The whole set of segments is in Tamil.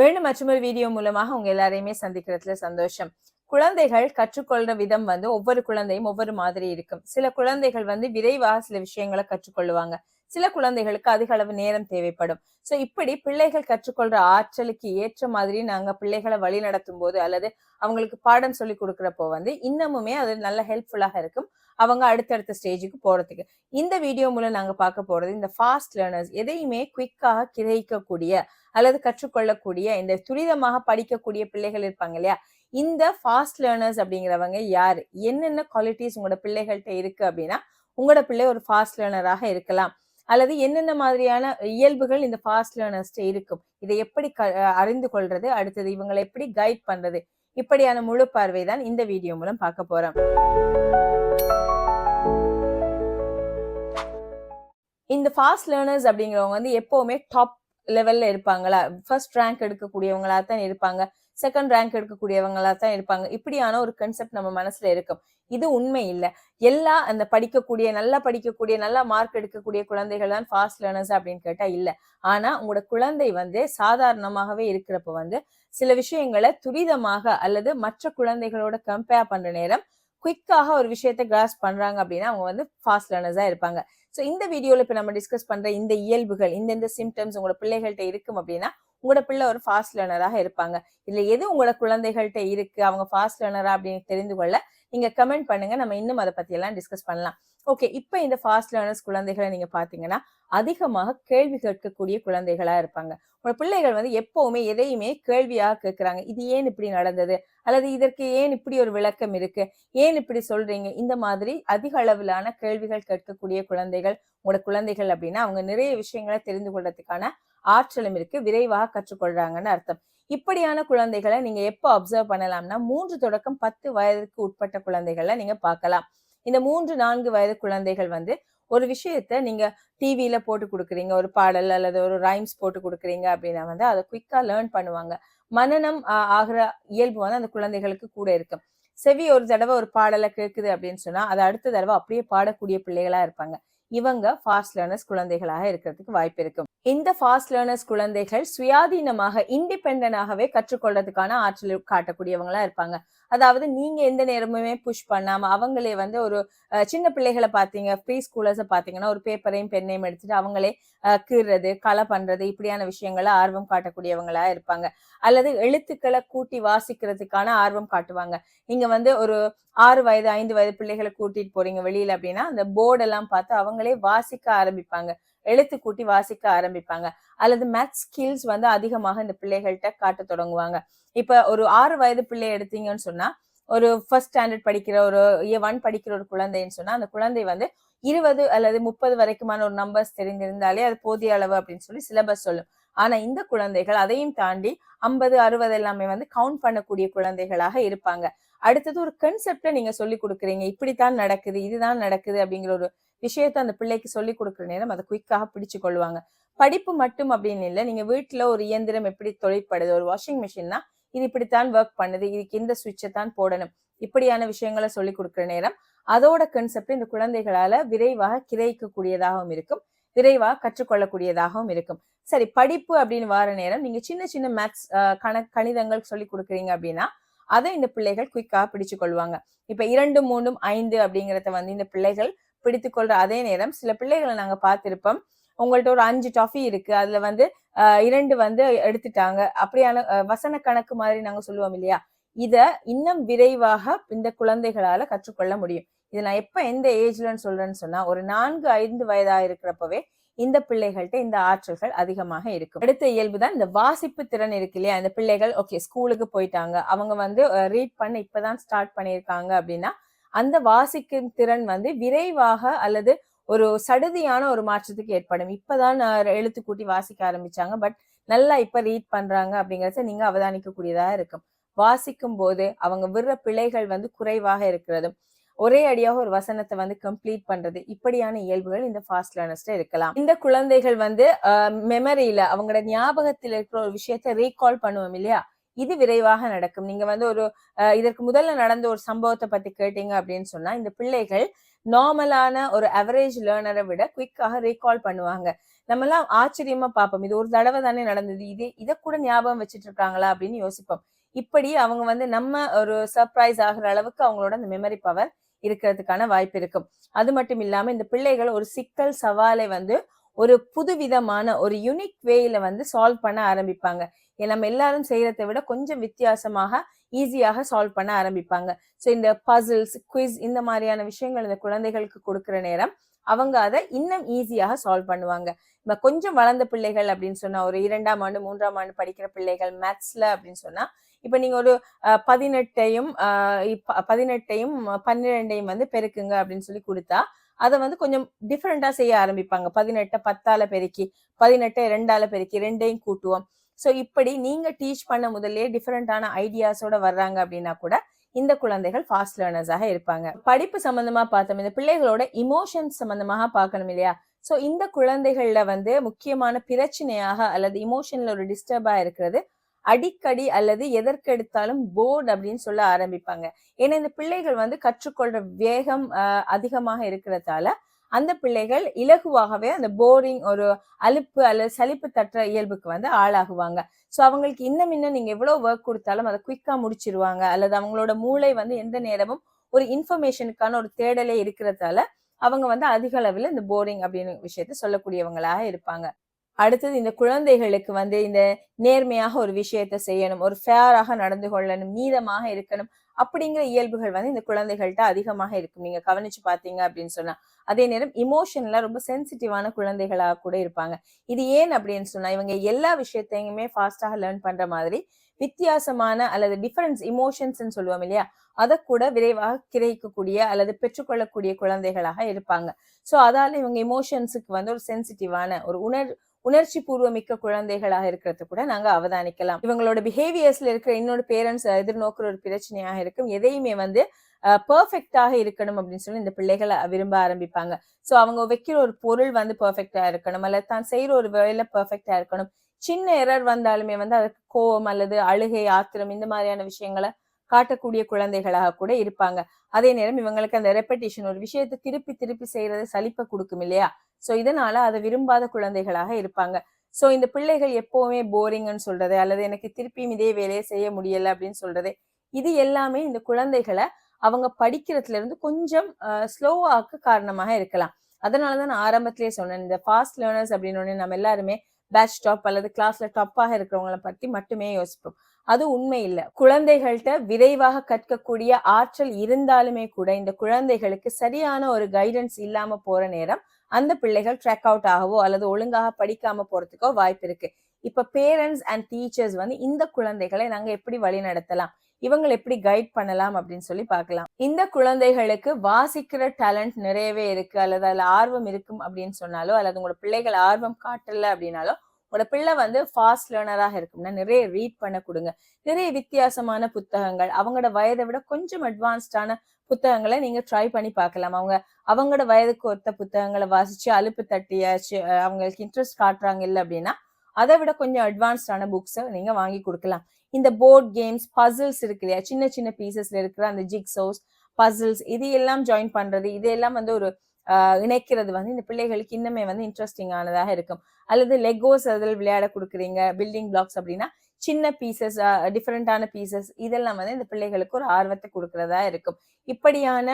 மீண்டும் மற்றொரு வீடியோ மூலமாக உங்க எல்லாரையுமே சந்திக்கிறதுல சந்தோஷம். குழந்தைகள் கற்றுக்கொள்ற விதம் வந்து ஒவ்வொரு குழந்தையும் ஒவ்வொரு மாதிரி இருக்கும். சில குழந்தைகள் வந்து விரைவாக சில விஷயங்களை கற்றுக்கொள்ளுவாங்க. சில குழந்தைகளுக்கு அதிக அளவு நேரம் தேவைப்படும். சோ இப்படி பிள்ளைகள் கற்றுக்கொள்ற ஆற்றலுக்கு ஏற்ற மாதிரி நாங்க பிள்ளைகளை வழி நடத்தும் போது அல்லது அவங்களுக்கு பாடம் சொல்லி கொடுக்கறப்போ வந்து இன்னமுமே அது நல்ல ஹெல்ப்ஃபுல்லாக இருக்கும். அவங்க அடுத்தடுத்த ஸ்டேஜுக்கு போறதுக்கு. இந்த வீடியோ மூலம் நாங்க பார்க்க போறது இந்த ஃபாஸ்ட் லேர்னர்ஸ் எதையுமே குயிக்காக கிரகிக்கக்கூடிய அல்லது கற்றுக்கொள்ளக்கூடிய இந்த துரிதமாக படிக்கக்கூடிய பிள்ளைகள் இருப்பாங்க இல்லையா? இந்த ஃபாஸ்ட் லேர்னர்ஸ் அப்படிங்கிறவங்க யாரு? என்னென்ன குவாலிட்டிஸ் உங்களோட பிள்ளைகள்கிட்ட இருக்கு அப்படின்னா உங்களோட பிள்ளை ஒரு ஃபாஸ்ட் லேர்னராக இருக்கலாம். அல்லது என்னென்ன மாதிரியான இயல்புகள் இந்த ஃபாஸ்ட் லேர்னர்ஸ்ட இருக்கும்? இதை எப்படி க- அறிந்து கொள்றது? அடுத்தது இவங்களை எப்படி கைட் பண்றது? இப்படியான முழு பார்வை தான் இந்த வீடியோ மூலம் பார்க்க போறோம். இந்த ஃபாஸ்ட் லேர்னர்ஸ் அப்படிங்கிறவங்க வந்து எப்பவுமே டாப் லெவல்ல இருப்பாங்களா? ஃபர்ஸ்ட் ரேங்க் எடுக்கக்கூடியவங்களா தான் இருப்பாங்க. செகண்ட் ரேங்க் எடுக்கக்கூடியவங்களா தான் இருப்பாங்க. இப்படியான ஒரு கன்செப்ட் நம்ம மனசுல இருக்கும். இது உண்மை இல்லை. எல்லா அந்த படிக்கக்கூடிய நல்லா படிக்கக்கூடிய நல்லா மார்க் எடுக்கக்கூடிய குழந்தைகள் தான் ஃபாஸ்ட் லேர்னர்ஸ் அப்படின்னு கேட்டா இல்லை. ஆனா உங்களோட குழந்தை வந்து சாதாரணமாகவே இருக்கிறப்ப வந்து சில விஷயங்களை துரிதமாக அல்லது மற்ற குழந்தைகளோட கம்பேர் பண்ற நேரம் குயிக்காக ஒரு விஷயத்த கிராஸ் பண்றாங்க அப்படின்னா அவங்க வந்து ஃபாஸ்ட் லேர்னர்ஸா இருப்பாங்க. ஸோ இந்த வீடியோல இப்ப நம்ம டிஸ்கஸ் பண்ற இந்த இயல்புகள் இந்தந்த சிம்டம்ஸ் உங்களோட பிள்ளைகள்கிட்ட இருக்கும் அப்படின்னா உங்களோட பிள்ளை ஒரு ஃபாஸ்ட் லேர்னராக இருப்பாங்க. இதுல எது உங்களோட குழந்தைகள்கிட்ட இருக்கு? அவங்க ஃபாஸ்ட் லேர்னரா அப்படின்னு தெரிந்து கொள்ள நீங்கள் கமெண்ட் பண்ணுங்க. நம்ம இன்னும் அதை பற்றியெல்லாம் டிஸ்கஸ் பண்ணலாம். ஓகே இப்போ இந்த ஃபாஸ்ட் லேர்னர்ஸ் குழந்தைகளை நீங்கள் பார்த்தீங்கன்னா அதிகமாக கேள்வி கேட்கக்கூடிய குழந்தைகளாக இருப்பாங்க. உங்க பிள்ளைகள் வந்து எப்போவுமே எதையுமே கேள்வியாக கேட்குறாங்க. இது ஏன் இப்படி நடந்தது? அல்லது இதற்கு ஏன் இப்படி ஒரு விளக்கம் இருக்கு? ஏன் இப்படி சொல்றீங்க? இந்த மாதிரி அதிக அளவிலான கேள்விகள் கேட்கக்கூடிய குழந்தைகள் உங்களோட குழந்தைகள் அப்படின்னா அவங்க நிறைய விஷயங்களை தெரிந்து கொள்றதுக்கான ஆற்றலும் இருக்கு விரைவாக கற்றுக்கொள்றாங்கன்னு அர்த்தம். இப்படியான குழந்தைகளை நீங்க எப்போ அப்சர்வ் பண்ணலாம்னா மூன்று தொடக்கம் பத்து வயதுக்கு உட்பட்ட குழந்தைகளை நீங்க பார்க்கலாம். இந்த மூன்று நான்கு வயது குழந்தைகள் வந்து ஒரு விஷயத்த நீங்க டிவியில போட்டு கொடுக்குறீங்க ஒரு பாடல் அல்லது ஒரு ரைம்ஸ் போட்டு கொடுக்குறீங்க அப்படின்னா வந்து அதை குயிக்கா லேர்ன் பண்ணுவாங்க. மனநம் ஆகிற இயல்பு வந்து அந்த குழந்தைகளுக்கு கூட இருக்கும் செவி ஒரு தடவை ஒரு பாடலை கேட்குது அப்படின்னு சொன்னா அதை அடுத்த தடவை அப்படியே பாடக்கூடிய பிள்ளைகளா இருப்பாங்க. இவங்க ஃபாஸ்ட் லேர்னர்ஸ் குழந்தைகளாக இருக்கிறதுக்கு வாய்ப்பு இருக்கும் இந்த ஃபாஸ்ட் லேர்னர்ஸ் குழந்தைகள் சுயாதீனமாக இண்டிபெண்டனாகவே கற்றுக்கொள்றதுக்கான ஆற்றல் காட்டக்கூடியவங்களா இருப்பாங்க. அதாவது நீங்க எந்த நேரமுமே புஷ் பண்ணாம அவங்களே வந்து ஒரு சின்ன பிள்ளைகளை பாத்தீங்க ப்ரீ ஸ்கூலர்ஸை பாத்தீங்கன்னா ஒரு பேப்பரையும் பெண்ணையும் எடுத்துட்டு அவங்களே கீறுறது களை பண்றது இப்படியான விஷயங்கள ஆர்வம் காட்டக்கூடியவங்களா இருப்பாங்க. அல்லது எழுத்துக்களை கூட்டி வாசிக்கிறதுக்கான ஆர்வம் காட்டுவாங்க. நீங்க வந்து ஒரு ஆறு வயது ஐந்து வயது பிள்ளைகளை கூட்டிட்டு போறீங்க வெளியில அப்படின்னா அந்த போர்டெல்லாம் பார்த்து அவங்களே வாசிக்க ஆரம்பிப்பாங்க. எழுத்து கூட்டி வாசிக்க ஆரம்பிப்பாங்க. அல்லது மேத்ஸ் ஸ்கில்ஸ் வந்து அதிகமாக இந்த பிள்ளைகள்கிட்ட காட்ட தொடங்குவாங்க. இப்ப ஒரு ஆறு வயது பிள்ளை எடுத்தீங்கன்னு சொன்னா ஒரு ஃபர்ஸ்ட் ஸ்டாண்டர்ட் படிக்கிற ஒரு ஒன் படிக்கிற ஒரு குழந்தைன்னு சொன்னா அந்த குழந்தை வந்து இருபது அல்லது முப்பது வரைக்குமான ஒரு நம்பர்ஸ் தெரிந்திருந்தாலே அது போதிய அளவு அப்படின்னு சொல்லி சிலபஸ் சொல்லும். ஆனா இந்த குழந்தைகள் அதையும் தாண்டி ஐம்பது அறுபது எல்லாமே வந்து கவுண்ட் பண்ணக்கூடிய குழந்தைகளாக இருப்பாங்க. அடுத்தது ஒரு கன்செப்டை நீங்க சொல்லி கொடுக்குறீங்க. இப்படித்தான் நடக்குது இதுதான் நடக்குது அப்படிங்கிற ஒரு விஷயத்த அந்த பிள்ளைக்கு சொல்லி கொடுக்குற நேரம் அதை குயிக்காக பிடிச்சு கொள்வாங்க. படிப்பு மட்டும் அப்படின்னு இல்லை. நீங்க வீட்டுல ஒரு இயந்திரம் எப்படி தொழிற்படுது ஒரு வாஷிங் மிஷின்னா இது இப்படித்தான் ஒர்க் பண்ணுது இதுக்கு இந்த சுவிட்சை தான் போடணும். இப்படியான விஷயங்களை சொல்லி கொடுக்குற நேரம் அதோட கன்செப்ட் இந்த குழந்தைகளால விரைவாக கிரகிக்கக்கூடியதாகவும் இருக்கும். விரைவாக கற்றுக்கொள்ளக்கூடியதாகவும் இருக்கும். சரி படிப்பு அப்படின்னு வர நேரம் நீங்க சின்ன சின்ன மேத்ஸ் கண கணிதங்கள் சொல்லி கொடுக்குறீங்க அப்படின்னா அதை இந்த பிள்ளைகள் குயிக்காக பிடிச்சு கொள்வாங்க. இப்ப இரண்டு மூணும் ஐந்து அப்படிங்கறத வந்து இந்த பிள்ளைகள் பிடித்து கொள்ற அதே நேரம் சில பிள்ளைகளை நாங்க பார்த்திருப்போம். உங்கள்ட்ட ஒரு அஞ்சு டாஃபி இருக்கு. அதுல வந்து இரண்டு வந்து எடுத்துட்டாங்க. அப்படியான வசன கணக்கு மாதிரி நாங்க சொல்லுவோம் இல்லையா? இத இன்னும் விரைவாக இந்த குழந்தைகளால கற்றுக்கொள்ள முடியும். இது நான் எப்ப எந்த ஏஜ்லன்னு சொல்றேன்னு சொன்னா ஒரு நான்கு ஐந்து வயதா இருக்கிறப்பவே இந்த பிள்ளைகள்கிட்ட இந்த ஆற்றல்கள் அதிகமாக இருக்கும். அடுத்த இயல்பு தான் இந்த வாசிப்பு திறன் இருக்கு இல்லையா? இந்த பிள்ளைகள் ஓகே ஸ்கூலுக்கு போயிட்டாங்க. அவங்க வந்து ரீட் பண்ண இப்பதான் ஸ்டார்ட் பண்ணியிருக்காங்க அப்படின்னா அந்த வாசிக்கும் திறன் வந்து விரைவாக அல்லது ஒரு சடுதியான ஒரு மாற்றத்துக்கு ஏற்படும். இப்பதான் எழுத்து கூட்டி வாசிக்க ஆரம்பிச்சாங்க. பட் நல்லா இப்ப ரீட் பண்றாங்க அப்படிங்கறத நீங்க அவதானிக்க கூடியதா இருக்கும். வாசிக்கும் போது அவங்க விடுற பிழைகள் வந்து குறைவாக இருக்கிறதும் ஒரே அடியாக ஒரு வசனத்தை வந்து கம்ப்ளீட் பண்றது. இப்படியான இயல்புகள் இந்த ஃபாஸ்ட் லேர்னர்ஸ்ட இருக்கலாம். இந்த குழந்தைகள் வந்து மெமரியில அவங்களோட ஞாபகத்தில் இருக்கிற ஒரு விஷயத்த ரீகால் பண்ணுவோம் இல்லையா? இது விரைவாக நடக்கும். நீங்க வந்து ஒரு இதற்கு முதல்ல நடந்த ஒரு சம்பவத்தை பத்தி கேட்டீங்க அப்படின்னு சொன்னா இந்த பிள்ளைகள் நார்மலான ஒரு அவரேஜ் லேர்னரை விட குயிக்காக ரீகால் பண்ணுவாங்க. நம்ம எல்லாம் ஆச்சரியமா பார்ப்போம். இது ஒரு தடவை தானே நடந்தது. இது இதை கூட ஞாபகம் வச்சுட்டு இருக்காங்களா அப்படின்னு யோசிப்போம். இப்படி அவங்க வந்து நம்ம ஒரு சர்ப்ரைஸ் ஆகுற அளவுக்கு அவங்களோட அந்த மெமரி பவர் இருக்கிறதுக்கான வாய்ப்பு இருக்கும். அது மட்டும் இல்லாம இந்த பிள்ளைகள் ஒரு சிக்கல் சவாலை வந்து ஒரு புதுவிதமான ஒரு யூனிக் வேயில வந்து சால்வ் பண்ண ஆரம்பிப்பாங்க. நம்ம எல்லாரும் செய்யறதை விட கொஞ்சம் வித்தியாசமாக ஈஸியாக சால்வ் பண்ண ஆரம்பிப்பாங்க. ஸோ இந்த பசில்ஸ் குவிஸ் இந்த மாதிரியான விஷயங்கள் இந்த குழந்தைகளுக்கு கொடுக்குற நேரம் அவங்க அதை இன்னும் ஈஸியாக சால்வ் பண்ணுவாங்க. இப்ப கொஞ்சம் வளர்ந்த பிள்ளைகள் அப்படின்னு சொன்னா ஒரு இரண்டாம் ஆண்டு மூன்றாம் ஆண்டு படிக்கிற பிள்ளைகள் மேத்ஸ்ல அப்படின்னு சொன்னா இப்ப நீங்க ஒரு பதினெட்டையும் பதினெட்டையும் பன்னிரெண்டையும் வந்து பெருக்குங்க அப்படின்னு சொல்லி கொடுத்தா அதை வந்து கொஞ்சம் டிஃப்ரெண்டா செய்ய ஆரம்பிப்பாங்க. பதினெட்டை பத்தால பெருக்கி பதினெட்டை ரெண்டால பெருக்கி ரெண்டையும் கூட்டுவோம். ஸோ இப்படி நீங்க டீச் பண்ண முதல்ல டிஃப்ரெண்டான ஐடியாஸோட வர்றாங்க அப்படின்னா கூட இந்த குழந்தைகள் ஃபாஸ்ட் லேர்னர்ஸாக இருப்பாங்க. படிப்பு சம்பந்தமா பார்த்தோம் இந்த பிள்ளைகளோட இமோஷன்ஸ் சம்பந்தமாக பார்க்கணும் இல்லையா? ஸோ இந்த குழந்தைகள்ல வந்து முக்கியமான பிரச்சனையாக அல்லது இமோஷன்ல ஒரு டிஸ்டர்பா இருக்கிறது அடிக்கடி அல்லது எதற்கெடுத்தாலும் போர்டு அப்படின்னு சொல்ல ஆரம்பிப்பாங்க. ஏன்னா இந்த பிள்ளைகள் வந்து கற்றுக்கொள்ற வேகம் அதிகமாக இருக்கிறதால அந்த பிள்ளைகள் இலகுவாகவே அந்த போரிங் ஒரு அலுப்பு அல்லது சலிப்பு தட்டுற இயல்புக்கு வந்து ஆளாகுவாங்க. ஸோ அவங்களுக்கு இன்னும் இன்னும் நீங்கள் எவ்வளோ ஒர்க் கொடுத்தாலும் அதை குயிக்காக முடிச்சிருவாங்க. அல்லது அவங்களோட மூளை வந்து எந்த நேரமும் ஒரு இன்ஃபர்மேஷனுக்கான ஒரு தேடலே இருக்கிறதால அவங்க வந்து அதிக அளவில் இந்த போரிங் அப்படின்னு விஷயத்த சொல்லக்கூடியவங்களாக இருப்பாங்க. அடுத்தது இந்த குழந்தைகளுக்கு வந்து இந்த நேர்மையாக ஒரு விஷயத்த செய்யணும். ஒரு ஃபேராக நடந்து கொள்ளணும். நீதமாக இருக்கணும். அப்படிங்கிற இயல்புகள் வந்து இந்த குழந்தைகள்கிட்ட அதிகமாக இருக்கும். நீங்க கவனிச்சு பாத்தீங்க அப்படின்னு சொன்னா அதே நேரம் இமோஷன்ல ரொம்ப சென்சிட்டிவான குழந்தைகளாக கூட இருப்பாங்க. இது ஏன் அப்படின்னு சொன்னா இவங்க எல்லா விஷயத்தையுமே ஃபாஸ்டாக லேர்ன் பண்ற மாதிரி வித்தியாசமான அல்லது டிஃபரன்ஸ் இமோஷன்ஸ்ன்னு சொல்லுவோம் இல்லையா? அதை கூட விரைவாக கிரகிக்கக்கூடிய அல்லது பெற்றுக்கொள்ளக்கூடிய குழந்தைகளாக இருப்பாங்க. ஸோ அதால இவங்க இமோஷன்ஸுக்கு வந்து ஒரு சென்சிட்டிவான ஒரு உணர் உணர்ச்சி பூர்வமிக்க குழந்தைகளாக இருக்கிறது கூட நாங்க அவதானிக்கலாம். இவங்களோட பிஹேவியர்ஸ்ல இருக்கிற இன்னொரு பேரண்ட்ஸ் எதிர்நோக்குற ஒரு பிரச்சனையாக இருக்கும். எதையுமே வந்து பர்ஃபெக்டாக இருக்கணும் அப்படின்னு சொல்லி இந்த பிள்ளைகளை விரும்ப ஆரம்பிப்பாங்க. ஸோ அவங்க வைக்கிற ஒரு பொருள் வந்து பர்ஃபெக்டா இருக்கணும். அல்லது தான் செய்யற ஒரு வேலை பர்ஃபெக்டா இருக்கணும். சின்ன எரர் வந்தாலுமே வந்து அதற்கு கோவம் அல்லது அழுகை ஆத்திரம் இந்த மாதிரியான விஷயங்களை காட்டக்கூடிய குழந்தைகளாக கூட இருப்பாங்க. அதே நேரம் இவங்களுக்கு அந்த ரெப்படிஷன் ஒரு விஷயத்தை திருப்பி திருப்பி செய்யறது சலிப்பை கொடுக்கும் இல்லையா? சோ இதனால அதை விரும்பாத குழந்தைகளாக இருப்பாங்க. சோ இந்த பிள்ளைகள் எப்போவுமே போரிங்னு சொல்றது அல்லது எனக்கு திருப்பியும் இதே வேலையை செய்ய முடியல அப்படின்னு சொல்றது இது எல்லாமே இந்த குழந்தைகளை அவங்க படிக்கிறதுல இருந்து கொஞ்சம் ஸ்லோவாக்க காரணமாக இருக்கலாம். அதனாலதான் நான் ஆரம்பத்திலேயே சொன்னேன் இந்த ஃபாஸ்ட் லேர்னர்ஸ் அப்படின்னு நம்ம எல்லாருமே பேட்ச் டாப் அல்லது கிளாஸ்ல டாப்பாக இருக்கிறவங்கள பத்தி மட்டுமே யோசிப்போம். அது உண்மை இல்லை. குழந்தைகள்கிட்ட விரைவாக கற்கக்கூடிய ஆற்றல் இருந்தாலுமே கூட இந்த குழந்தைகளுக்கு சரியான ஒரு கைடன்ஸ் இல்லாம போற நேரம் அந்த பிள்ளைகள் ட்ரெக் அவுட் ஆகவோ அல்லது ஒழுங்காக படிக்காம போறதுக்கோ வாய்ப்பு இருக்கு. இப்ப பேரண்ட்ஸ் அண்ட் டீச்சர்ஸ் வந்து இந்த குழந்தைகளை நாங்க எப்படி வழி நடத்தலாம் இவங்களை எப்படி கைட் பண்ணலாம் அப்படின்னு சொல்லி பார்க்கலாம். இந்த குழந்தைகளுக்கு வாசிக்கிற டேலண்ட் நிறையவே இருக்கு. அல்லது அதுல ஆர்வம் இருக்கும் அப்படின்னு சொன்னாலோ அல்லது உங்களோட பிள்ளைகள் ஆர்வம் காட்டல அப்படின்னாலோ உங்களோட பிள்ளை வந்து ஃபாஸ்ட் லேர்னராக இருக்கும்னா நிறைய ரீட் பண்ண கொடுங்க. நிறைய வித்தியாசமான புத்தகங்கள் அவங்களோட வயதை விட கொஞ்சம் அட்வான்ஸ்டான புத்தகங்களை நீங்க ட்ரை பண்ணி பார்க்கலாம். அவங்க அவங்களோட வயதுக்கு ஒத்த புத்தகங்களை வாசிச்சு அலுப்பு தட்டியாச்சு அவங்களுக்கு இன்ட்ரெஸ்ட் காட்டுறாங்க இல்லை அப்படின்னா அதை விட கொஞ்சம் அட்வான்ஸ்டான புக்ஸை நீங்க வாங்கி கொடுக்கலாம். இந்த போர்ட் கேம்ஸ் பசில்ஸ் இருக்கு இல்லையா? சின்ன சின்ன பீசஸ்ல இருக்கிற அந்த ஜிக்ஸோஸ் பசில்ஸ் இது எல்லாம் ஜாயின் பண்றது இதெல்லாம் வந்து ஒரு இணைக்கிறது வந்து இந்த பிள்ளைகளுக்கு இன்னுமே வந்து இன்ட்ரெஸ்டிங் ஆனதாக இருக்கும். அல்லது லெகோஸ் அதில் விளையாட கொடுக்குறீங்க பில்டிங் பிளாக்ஸ் அப்படின்னா சின்ன பீசஸ் டிஃப்ரெண்டான பீசஸ் இதெல்லாம் வந்து இந்த பிள்ளைகளுக்கு ஒரு ஆர்வத்தை கொடுக்கறதா இருக்கும். இப்படியான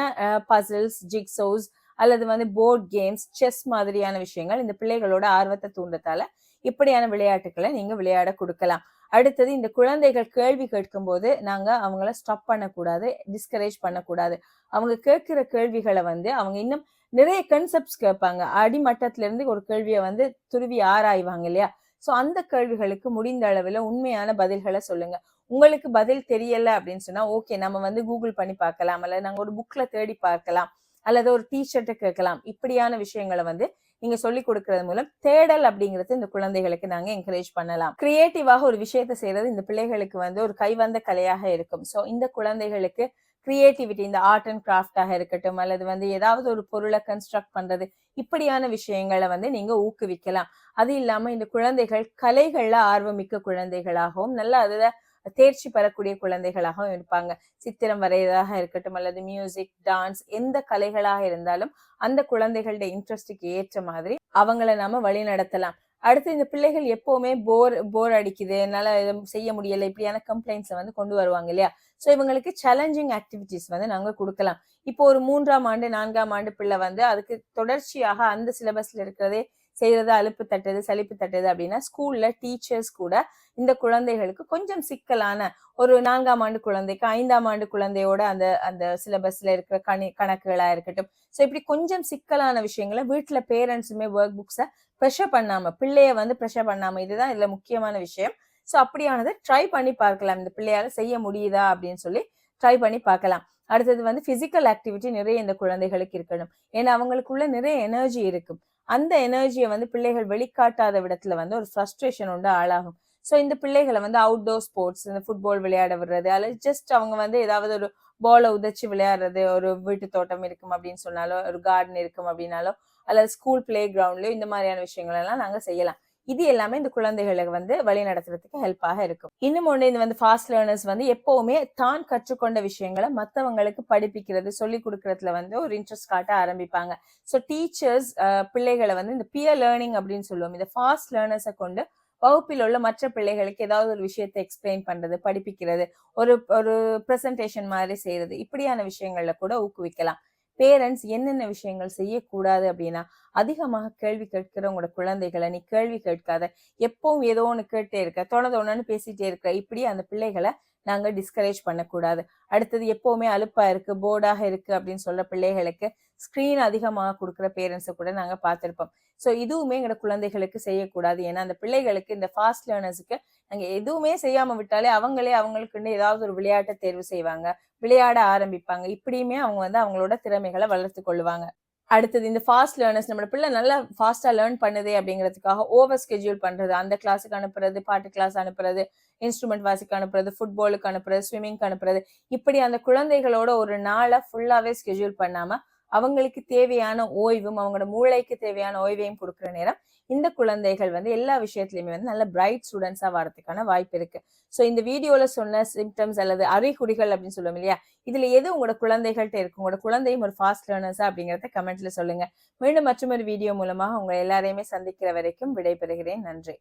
பசில்ஸ் ஜிக்ஸோஸ் அல்லது வந்து போர்ட் கேம்ஸ் செஸ் மாதிரியான விஷயங்கள் இந்த பிள்ளைகளோட ஆர்வத்தை தூண்டத்தால இப்படியான விளையாட்டுகளை நீங்க விளையாட கொடுக்கலாம். அடுத்தது இந்த குழந்தைகள் கேள்வி கேட்கும் போது நாங்க அவங்கள ஸ்டாப் பண்ணக்கூடாது டிஸ்கரேஜ் பண்ணக்கூடாது. அவங்க கேட்கிற கேள்விகளை வந்து அவங்க இன்னும் நிறைய கன்செப்ட்ஸ் கேட்பாங்க. அடிமட்டத்துல இருந்து ஒரு கேள்வியை வந்து துருவி ஆராய்வாங்க இல்லையா? ஸோ அந்த கேள்விகளுக்கு முடிந்த அளவில் உண்மையான பதில்களை சொல்லுங்க. உங்களுக்கு பதில் தெரியல அப்படின்னு சொன்னா ஓகே நம்ம வந்து கூகுள் பண்ணி பார்க்கலாம். அல்லது நாங்கள் ஒரு புக்ல தேடி பார்க்கலாம். அல்லது ஒரு டீஷர்ட்டை கேட்கலாம். இப்படியான விஷயங்களை வந்து நீங்க சொல்லி கொடுக்கறது மூலம் தேடல் அப்படிங்கிறது இந்த குழந்தைகளுக்கு நாங்க என்கரேஜ் பண்ணலாம். கிரியேட்டிவாக ஒரு விஷயத்த செய்யறது இந்த பிள்ளைகளுக்கு வந்து ஒரு கைவந்த கலையாக இருக்கும். சோ இந்த குழந்தைகளுக்கு கிரியேட்டிவிட்டி இந்த ஆர்ட் அண்ட் கிராஃப்டாக இருக்கட்டும் அல்லது வந்து ஏதாவது ஒரு பொருளை கன்ஸ்ட்ரக்ட் பண்றது இப்படியான விஷயங்களை வந்து நீங்க ஊக்குவிக்கலாம். அது இல்லாம இந்த குழந்தைகள் கலைகள்ல ஆர்வமிக்க குழந்தைகளாகவும் நல்ல அதுல தேர்ச்சி பெறக்கூடிய குழந்தைகளாகவும் இருப்பாங்க. சித்திரம் வரையதாக இருக்கட்டும் அல்லது மியூசிக் டான்ஸ் எந்த கலைகளாக இருந்தாலும் அந்த குழந்தைகளுடைய இன்ட்ரெஸ்டுக்கு ஏற்ற மாதிரி அவங்கள நாம வழி நடத்தலாம் அடுத்து இந்த பிள்ளைகள் எப்பவுமே போர் போர் அடிக்குது. என்னால இதை செய்ய முடியல. இப்படியான கம்ப்ளைண்ட்ஸை வந்து கொண்டு வருவாங்க இல்லையா? ஸோ இவங்களுக்கு சேலஞ்சிங் ஆக்டிவிட்டிஸ் வந்து நாங்க கொடுக்கலாம். இப்போ ஒரு மூன்றாம் ஆண்டு நான்காம் ஆண்டு பிள்ளை வந்து அதுக்கு தொடர்ச்சியாக அந்த சிலபஸ்ல இருக்கிறதே செய்யறது அலுப்பு தட்டுது சளிப்பு தட்டுது அப்படின்னா ஸ்கூல்ல டீச்சர்ஸ் கூட இந்த குழந்தைகளுக்கு கொஞ்சம் சிக்கலான ஒரு நான்காம் ஆண்டு குழந்தைக்கு ஐந்தாம் ஆண்டு குழந்தையோட அந்த அந்த சிலபஸ்ல இருக்கிற கணி கணக்குகளா இருக்கட்டும். ஸோ இப்படி கொஞ்சம் சிக்கலான விஷயங்களை வீட்டுல பேரண்ட்ஸுமே ஒர்க் புக்ஸை ப்ரெஷர் பண்ணாம பிள்ளைய வந்து ப்ரெஷர் பண்ணாம இதுதான் இதுல முக்கியமான விஷயம். ஸோ அப்படியானதை ட்ரை பண்ணி பார்க்கலாம். இந்த பிள்ளையால செய்ய முடியுதா அப்படின்னு சொல்லி ட்ரை பண்ணி பார்க்கலாம். அடுத்தது வந்து பிசிக்கல் ஆக்டிவிட்டி நிறைய இந்த குழந்தைகளுக்கு இருக்கணும். ஏன்னா அவங்களுக்குள்ள நிறைய எனர்ஜி இருக்கும். அந்த எனர்ஜியை வந்து பிள்ளைகள் வெளிக்காட்டாத விடத்துல வந்து ஒரு ஃப்ரஸ்ட்ரேஷன் உண்டு ஆளாகும். ஸோ இந்த பிள்ளைகளை வந்து அவுட்டோர் ஸ்போர்ட்ஸ் இந்த ஃபுட்பால் விளையாட விடுறது அல்லது ஜஸ்ட் அவங்க வந்து ஏதாவது ஒரு பாலை உதச்சி விளையாடுறது ஒரு வீட்டு தோட்டம் இருக்கும் அப்படின்னு சொன்னாலோ ஒரு கார்டன் இருக்கும் அப்படின்னாலோ அல்லது ஸ்கூல் பிளே கிரவுண்ட்லயோ இந்த மாதிரியான விஷயங்கள் எல்லாம் நாங்கள் செய்யலாம். இது எல்லாமே இந்த குழந்தைகளுக்கு வந்து வழி நடத்துறதுக்கு ஹெல்ப்பாக இருக்கும். இன்னும் ஒன்று இந்த வந்து ஃபாஸ்ட் லேர்னர்ஸ் வந்து எப்பவுமே தான் கற்றுக்கொண்ட விஷயங்களை மற்றவங்களுக்கு படிப்பிக்கிறது சொல்லி கொடுக்கறதுல வந்து ஒரு இன்ட்ரெஸ்ட் காட்ட ஆரம்பிப்பாங்க. ஸோ டீச்சர்ஸ் பிள்ளைகளை வந்து இந்த பியர் லேர்னிங் அப்படின்னு சொல்லுவோம். இந்த ஃபாஸ்ட் லேர்னர்ஸை கொண்டு வகுப்பில் உள்ள மற்ற பிள்ளைகளுக்கு ஏதாவது ஒரு விஷயத்தை எக்ஸ்பிளைன் பண்றது படிப்பிக்கிறது ஒரு ஒரு ப்ரெசன்டேஷன் மாதிரி செய்யறது இப்படியான விஷயங்கள்ல கூட ஊக்குவிக்கலாம். பேரண்ட்ஸ் என்னென்ன விஷயங்கள் செய்யக்கூடாது அப்படின்னா அதிகமாக கேள்வி கேட்கிறவங்களோட குழந்தைகளை நீ கேள்வி கேட்காத. எப்பவும் ஏதோ ஒன்று கேட்டே இருக்க தொணது ஒன்றுன்னு பேசிட்டே இருக்க இப்படி அந்த பிள்ளைகளை நாங்கள் டிஸ்கரேஜ் பண்ணக்கூடாது. அடுத்தது எப்போவுமே அலுப்பா இருக்கு போர்டாக இருக்கு அப்படின்னு சொல்ற பிள்ளைகளுக்கு ஸ்கிரீன் அதிகமாக கொடுக்குற பேரண்ட்ஸை கூட நாங்கள் பார்த்துருப்போம். ஸோ இதுவுமே எங்களோட குழந்தைகளுக்கு செய்யக்கூடாது. ஏன்னா அந்த பிள்ளைகளுக்கு இந்த ஃபாஸ்ட் லேர்னர்ஸுக்கு நாங்கள் எதுவுமே செய்யாமல் விட்டாலே அவங்களே அவங்களுக்குன்னு ஏதாவது ஒரு விளையாட்டை தேர்வு செய்வாங்க விளையாட ஆரம்பிப்பாங்க. இப்படியுமே அவங்க வந்து அவங்களோட திறமைகளை வளர்த்து கொள்ளுவாங்க. அடுத்தது இந்த ஃபாஸ்ட் லேர்னர்ஸ் நம்ம பிள்ளை நல்லா ஃபாஸ்ட்டாக லேர்ன் பண்ணுதே அப்படிங்கிறதுக்காக ஓவர் ஸ்கெட்யூல் பண்ணுறது அந்த கிளாஸுக்கு அனுப்புறது பாட்டு கிளாஸ் அனுப்புறது இன்ஸ்ட்ருமெண்ட் வாசிக்க அனுப்புறது ஃபுட்பாலுக்கு அனுப்புறது ஸ்விம்மிங்க்கு அனுப்புறது. இப்படி அந்த குழந்தைகளோட ஒரு நாளை ஃபுல்லாவே ஸ்கெட்யூல் பண்ணாம அவங்களுக்கு தேவையான ஓய்வும் அவங்களோட மூளைக்கு தேவையான ஓய்வையும் கொடுக்குற நேரம் இந்த குழந்தைகள் வந்து எல்லா விஷயத்துலயுமே வந்து நல்ல பிரைட் ஸ்டூடெண்ட்ஸா வரதுக்கான வாய்ப்பு இருக்கு. ஸோ இந்த வீடியோல சொன்ன சிம்டம்ஸ் அல்லது அறிகுறிகள் அப்படின்னு சொல்லுவோம் இல்லையா? இதுல எது உங்களோட குழந்தைகள்கிட்ட இருக்கு? உங்களோட குழந்தையும் ஒரு ஃபாஸ்ட் லேர்னர்ஸா அப்படிங்கறத கமெண்ட்ல சொல்லுங்க. மீண்டும் மற்றொரு வீடியோ மூலமாக உங்களை எல்லாரையுமே சந்திக்கிற வரைக்கும் விடைபெறுகிறேன். நன்றி.